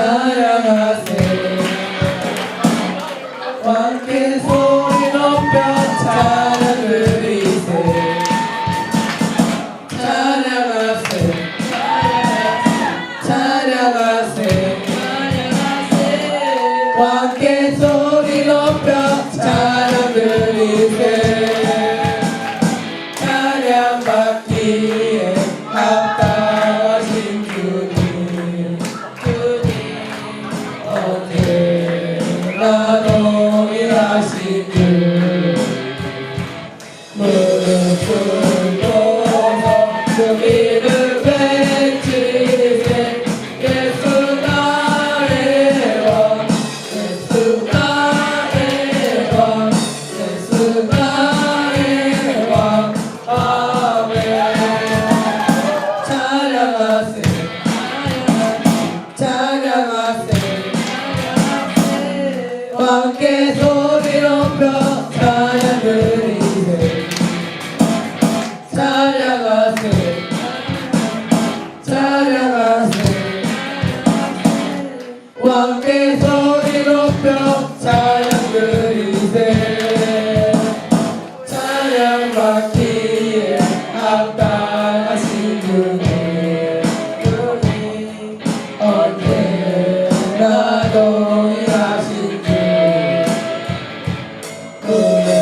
사랑하세요. 왕께 소리 넘겨 찬양 드리세 찬양하세 찬양하세 왕께 소리 넘겨 찬양 드리세 찬양받기 love. 함께 소리로 펴 찬양 드리세 찬양하세 찬양하세 함께 소리로 펴 찬양 드리세 찬양 받기에 합당하신 그분이 언제나도 Amen.